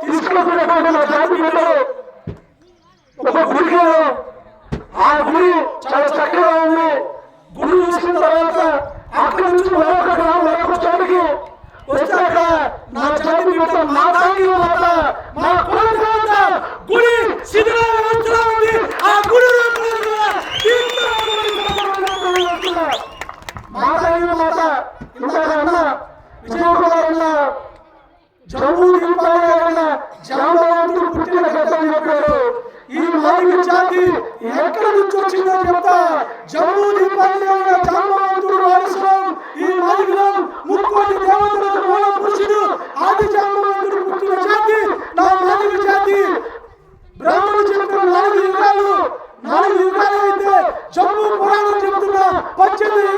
తీసుకున్నటువంటి మా జాతి బిడ్డలు ఒక గుడికి ఆ గుడి చాలా చక్కగా ఉంది. గుడి చూసిన తర్వాత అక్కడి నుంచి మరొక గ్రామం మరొక చోటికి. వచ్చాక నా జాతి బిడ్డ మా తాగి మాట మా కుల దేవత గుడి శిథిల వ్యవస్థలో ఉంది ఆ గుడి లోపల కూడా తీర్థం మాట్లాడిన మాట ఇందాక అన్న విజయ్ కుమార్ అన్న జమ్ము దింపాలన్న జాంబవంతుడు పుట్టిన కథ అని చెప్పారు ఈ మాదిరి జాతి ఎక్కడి చెప్తా జమ్ము దింపాలన్న జాంబవంతుడు వారసులం ఈ మాదిరిలో ముక్కోటి దేవతలకు మూల పురుషుడు ఆది జాంబవంతుడు పుట్టిన జాతి నా జాతి. నాలుగు యుగాలు నాలుగు యుగాలు అయితే జమ్మూ పురాణం చెప్తున్న పద్దెనిమిది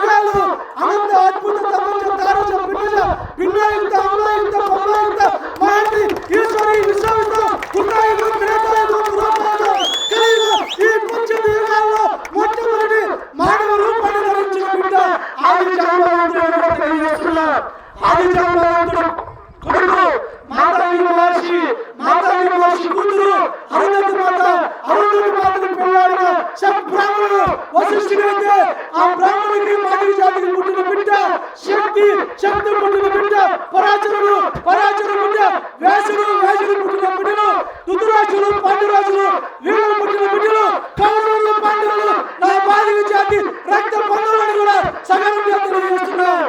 పరాచరుడు పరాచరుడు బిడ్డ వ్యాసుడు వ్యాసుడు పుట్టిన బిడ్డలు ఋతురాజులు పాండురాజులు వీరులు పుట్టిన బిడ్డలు కౌరవులు పాండవులు నా మాదిరి జాతి రక్త బంధువులను కూడా సగం తెలియజేస్తున్నారు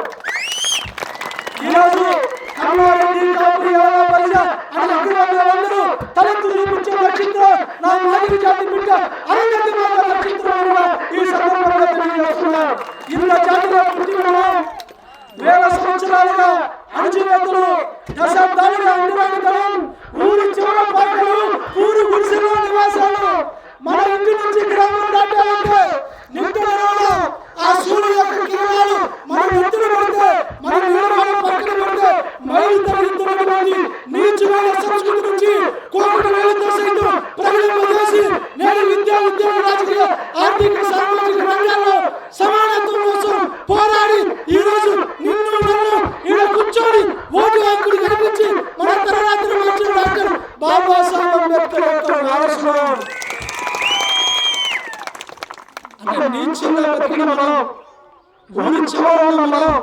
ఈరోజు కమ్మారెడ్డి కాపురి ఎవరో పరిచ అని అగ్రవర్ణులందరూ తలెత్తు చూపించే నక్షత్రం నా మాదిరి జాతి బిడ్డ అనంగతి మాత నక్షత్రం కూడా ఈ సందర్భంగా ఇంత జాతిలో పుట్టిన వేల సంవత్సరాలుగా అణచివేతలు దశాబ్దాలుగా అంటురానితనం ఊరి చివర పాటలు ఊరు గుడిసెలో నివాసాలు. మన ఇంటి నుంచి గ్రామం దాటాలంటే నిత్య ఆ సూర్యుడు యొక్క కిరణాలు మన వారసులం అంటే నీచంగా బతికిన మనం ఊరి చివరలో మనం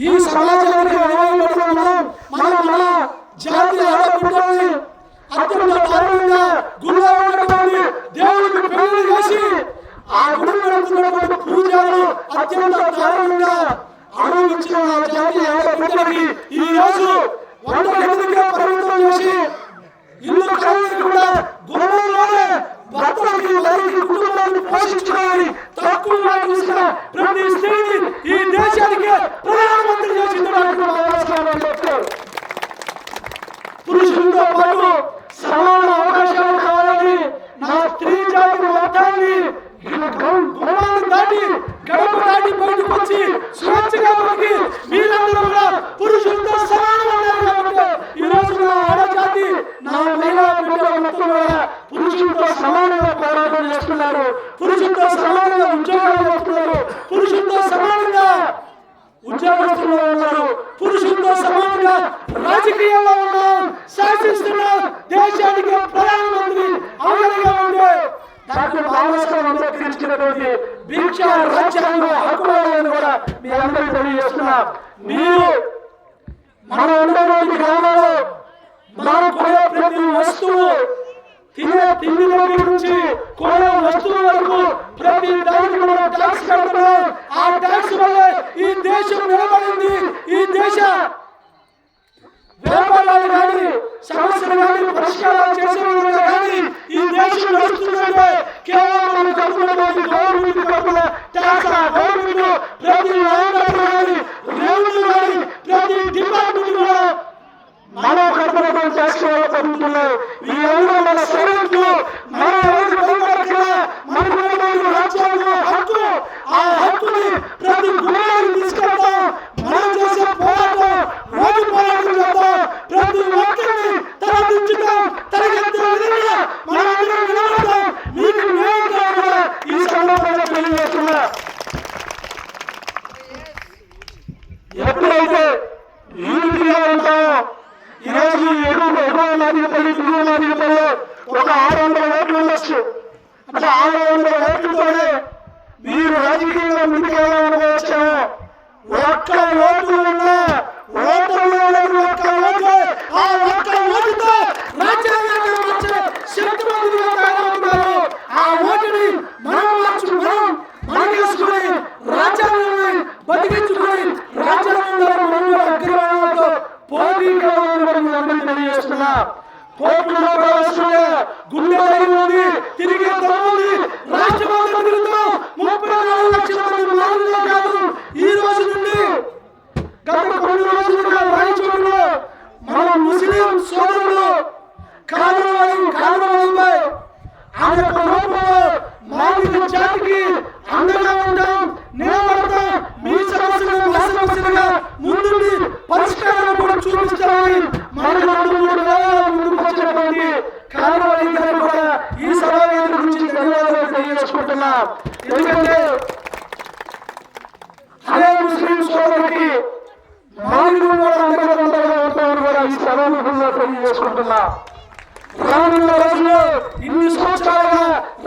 ఈ సమాజానికి మనం మన జాతి ఆడబిడ్డల్ని అత్యంత దారుణంగా గుడిలో ఉన్నటువంటి దేవుడికి పెళ్ళి చేసి ఆ గుడి నడుపుతున్నటువంటి పూజలు అత్యంత దారుణంగా అనుభవించిన ఆ జాతి ఆడబిడ్డలకి ఈ రోజు వంద మందిగా పరిమితం చేసి ఇల్లు కలవని కూడా గుణంలోనే భర్తలకి వారికి కుటుంబాన్ని పోషించుకోవాలి తక్కువగా చూసిన ప్రతి స్త్రీని ఈ దేశానికి ప్రధానమంత్రి చేసింది డాక్టర్ బాబాసాహెబ్ పురుషులతో పాటు సమాన అవకాశాలు కావాలని నా స్త్రీ జాతి మొత్తాన్ని గుణాలను దాటి గడప దాటి బయటకు వచ్చి స్వేచ్ఛగా బతికి మీరందరూ కూడా పురుషులతో సమానం అన్నారు కాబట్టి ఈ రోజు నా ఆడజాతి నా మహిళా బిడ్డల మొత్తం కూడా పురుషులతో సమానంగా పోరాటం చేస్తున్నారు పురుషులతో సమానంగా ఉద్యోగాలు చేస్తున్నారు పురుషులతో సమానంగా ఉద్యోగస్తులు ఉన్నారు. పురుషులతో సమానంగా రాజకీయాల్లో ఉన్నాం శాసిస్తున్నాం దేశానికి ప్రధానమంత్రి అమలుగా ఉండే డాక్టర్ బాబాసాహెబ్ అంబేద్కర్ ఇచ్చినటువంటి భిక్ష రాజ్యాంగ హక్కులను కూడా మీ అందరికీ తెలియజేస్తున్నా. మీరు మనం ఉన్నటువంటి గ్రామంలో మనం కొనే ప్రతి వస్తువు తినే తిండి దగ్గర నుంచి కొనే వస్తువుల వరకు ప్రతి దానికి మనం ట్యాక్స్ కడుతున్నాం. ఆ ట్యాక్స్ వల్ల ఈ దేశం నిలబడింది. ఈ దేశ వ్యాపారాలు కానీ సమస్యలు కానీ పరిష్కారాలు చేసే విధంగా కానీ ఈ దేశం నడుస్తుందంటే కేవలం మనం కడుతున్నటువంటి గవర్నమెంట్ కడుతున్న ట్యాక్స్ ఆ గవర్నమెంట్ ప్రతి లాండర్ కానీ రెవెన్యూ కానీ ప్రతి డిపార్ట్మెంట్ కూడా మనం కడుతున్నటువంటి ట్యాక్స్ వల్ల పెరుగుతున్నాయి ఈ అందరూ మన సైనికులు మన రోజు పరిపాలన మనకున్నటువంటి రాజ్యాంగం హక్కు ఆ హక్కుని ప్రతి గుణాన్ని తీసుకెళ్తాం మనం చేసే పోరాటం రోజు పోరాటం చేద్దాం ప్రతి ఒక్కరిని తలదించుతాం తలకెత్తే విధంగా మనందరం నిలబడతాం మీకు న్యాయం కావాలా ఈ సందర్భంగా తెలియజేస్తున్నా ఎప్పుడైతే యూనిటీగా ఉంటామో ఈ రోజు ఎగువ ఎగువ దిగువన దిగువ ఒక ఆరు వందల ఓట్లు ఉండొచ్చు. అంటే ఆరు వందల ఓట్లతోనే మీరు రాజకీయంగా ముందుకెళ్ళాలనుకోవచ్చాము ఒక్క ఓట్లు ఉన్నా ఓట్లు లేని ఒక్క ఓటు ఆ ఒక్క ఓటుతో రాజ్యాంగాన్ని మార్చే శక్తివంతులుగా తయారవుతున్నారు ఆ ఓటుని మనం మార్చు మనం మనం వేసుకుని రాజ్యాంగాన్ని బతికించుకుని రాజ్యాంగంలో మనం అగ్రవాళ్ళతో పోటీ కావాలని కూడా మీ అందరికీ తెలియజేస్తున్నా కోర్టులో ప్రవేశంగా గుండె ధైర్యం ఉంది తిరిగే తమ్ముంది రాష్ట్రమంతా తిరుగుతాం ముప్పై నాలుగు లక్షల మంది మానవులే కాదు ఈ రోజు నుండి గత కొన్ని రోజులుగా రాయచోటులో మన ముస్లిం సోదరులు కారణమై ఆ యొక్క రూపంలో మానవ జాతికి అండగా ఉంటాం నిలబడతాం మీ సమస్యలు మా సమస్యలుగా ముందుండి పరిష్కారం కూడా చూపిస్తామని మనకు రెండు మూడు వేల ముందుకు వచ్చినటువంటి కారణమై గారు కూడా ఈ సమావేశం గురించి ధన్యవాదాలు తెలియజేసుకుంటున్నాం ఎందుకంటే అదే ముస్లిం సోదరుడికి మానవులు కూడా అండగా అండగా ఉంటామని కూడా ఈ సమావేశంలో తెలియజేసుకుంటున్నా రానున్న రోజుల్లో ఇన్ని సంవత్సరాలుగా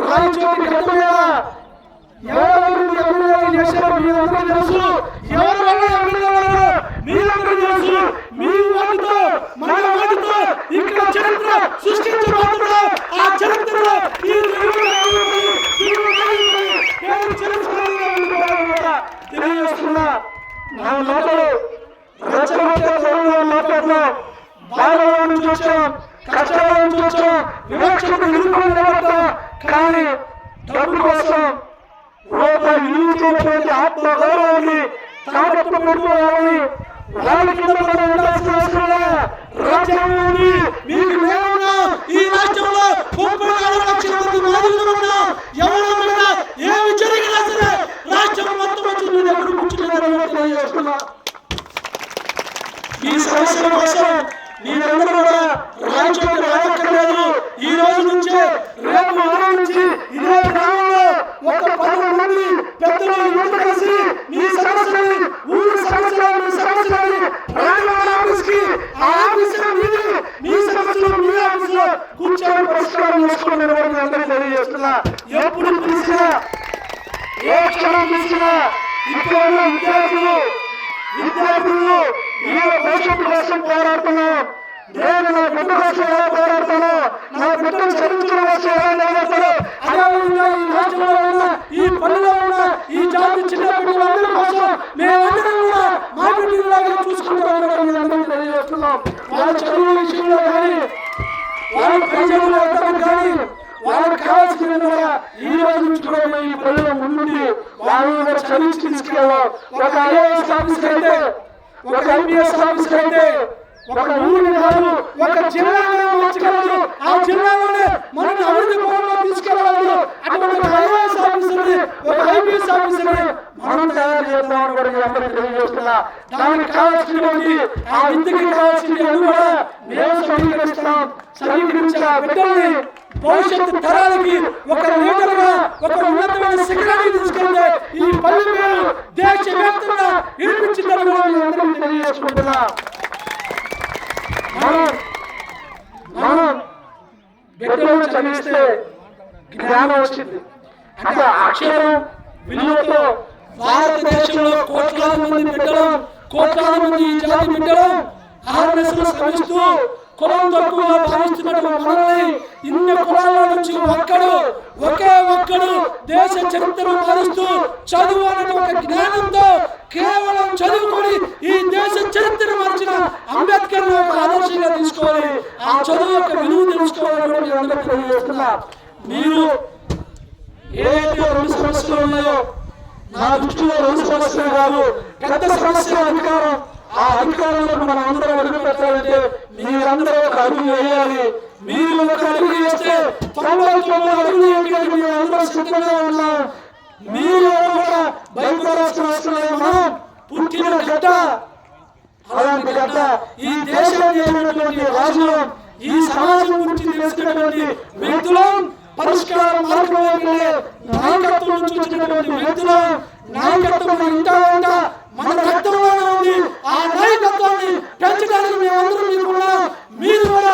రాయచోటి గడ్డ మీద ఎవరెవరు ఎమ్మెల్యేలు చేశారో మీరందరూ తెలుసు. ఎవరి వల్ల మీరందరూ తెలుసు. మీ ఓటుతో మన ఓటుతో ఇక్కడ చరిత్ర ఆ చరిత్రలో ఈ తెలియజేస్తున్నా. నా మాటలు రెచ్చగొట్టే ధోరణిలో మాట్లాడుతున్నాం. బాధలో నుంచి వచ్చాం నిలబడతాం. కానీ డబ్బు కోసం రూపాయి విలువైనటువంటి ఆత్మ గౌరవాన్ని తాకట్టు పెట్టుకోవాలని వాళ్ళ కింద మనం ఉండాల్సిన అవసరం లే. ఉంది. మీకు మేమున్నా ఈ రాష్ట్రంలో ముప్పై నాలుగు లక్షల మంది మాదిరిగా ఉన్నాం. ఎవరన్నా ఏమి జరిగినా సరే రాష్ట్రం మొత్తం ఎక్కడ కూర్చున్నారని తెలియజేస్తున్నా. ఈ కోసం మీరందరూ కూడా రాజ్యాంగం రావక్కర్లేదు ఈ రోజు నుంచే రేపు వారం నుంచి ఇదే గ్రామంలో ఒక పదకొండు మంది పెద్దలు యువత కలిసి మీ సమస్యలని ఊరి సమస్యలు మీ సమస్యలని రాజధాని ఆఫీస్ ఆ ఆఫీస్ మీరు మీ సమస్యలు మీ ఆఫీస్ కూర్చొని పరిష్కారం చేసుకోండి అని అందరికీ తెలియజేస్తున్నా. ఎప్పుడు పిలిచినా ఏ క్షణం పిలిచినా ఇక్కడ ఉన్న విద్యార్థులు విద్యార్థులు నేను భవిష్యత్తు కోసం పోరాడుతున్నాం నేను నా బిడ్డ కోసం ఎలా పోరాడతాను నా బిడ్డను చదివించడం కోసం ఎలా నిలబడతానో అదేవిధంగా ఈ రాష్ట్రంలో ఉన్న ఈ పల్లెలో ఉన్న ఈ జాతి చిన్న పిల్లలందరి కోసం మేమందరం కూడా మా బిడ్డలాగా చూసుకుంటామని కూడా తెలియజేస్తున్నాం. వాళ్ళ చదువు విషయంలో కానీ వాళ్ళ ప్రజలు ఎత్తడం కానీ వాళ్ళకి కావాల్సిన ఈ రోజు నుంచి కూడా ఈ పల్లెలో ముందుండి వాళ్ళని కూడా చదివించి తీసుకెళ్ళాం ఒక ఐఏఎస్ ఆఫీస్కి అయితే ఒక ఐపీఎస్ ఆఫీస్కి అయితే ఒక ఊరిని కాదు ఒక జిల్లాలో మార్చగలదు ఆ జిల్లాలోనే మనం అభివృద్ధి కోణంలో తీసుకెళ్ళగలదు అటువంటి ఒక ఐఏఎస్ ఆఫీసర్ని ఒక ఐపీఎస్ ఆఫీసర్ని మనం తయారు చేద్దామని కూడా మీ అందరికీ తెలియజేస్తున్నా. దానికి కావాల్సినటువంటి ఆ విద్యకి కావాల్సింది కూడా? మేము సమీకరిస్తాం. సమీకరించి బిడ్డల్ని భవిష్యత్తు తరాలకి ఒక లీడర్గా ఒక ఉన్నతమైన శిఖరానికి తీసుకెళ్తే ఈ పల్లె పేరు దేశవ్యాప్తంగా వినిపించిందని కూడా మీ అందరికీ తెలియజేసుకుంటున్నా. మనం మనం చదివిస్తే జ్ఞానం వచ్చింది. అంటే అక్షరం విలువతో భారతదేశంలో కోట్లాది మంది బిడ్డలు కోట్లాది మంది ఈ జాతి బిడ్డలు ఆర్ఎస్ఎస్ శ్రమిస్తూ కులం తక్కువ భావిస్తున్నటువంటి మనల్ని ఇన్ని కులాల నుంచి ఒక్కడు ఒకే ఒక్కడు దేశ చరిత్రను మారుస్తూ చదువు అనే ఒక జ్ఞానంతో కేవలం చదువుకొని ఈ దేశ చరిత్ర మార్చిన అంబేద్కర్ ఒక ఆదర్శంగా తీసుకోవాలి. ఆ చదువు యొక్క విలువ తెలుసుకోవాలని మీ అందరికీ తెలియజేస్తున్నా. మీరు ఏదైతే రెండు సమస్యలు ఉన్నాయో నా దృష్టిలో రెండు సమస్యలు కాదు పెద్ద సమస్య అధికారం. ఆ అధికారంలో మనం అందరం అడుగు పెట్టాలంటే మీరందరూ ఒక అడుగు వేయాలి. మీరు ఒక అడుగు వేస్తే తొంభై తొమ్మిది వేయడానికి మేము అందరం సిద్ధంగా ఉన్నాం. మీరు కూడా భయపడాల్సిన అవసరం లేదు. మనం పుట్టిన గడ్డ. అలాంటి గడ్డ ఈ దేశాన్ని ఏలినటువంటి రాజులు ఈ సమాజం గురించి తెలుసుకున్నటువంటి వ్యక్తులు పరిష్కారం మార్గం నాయకత్వం నుంచి వచ్చినటువంటి వ్యక్తులు నాయకత్వం ఇంకా ఇంటా మన రక్తంలోనే ఉంది ఆ నాయకత్వాన్ని పెంచడానికి మేమందరం మీరు కూడా మీరు కూడా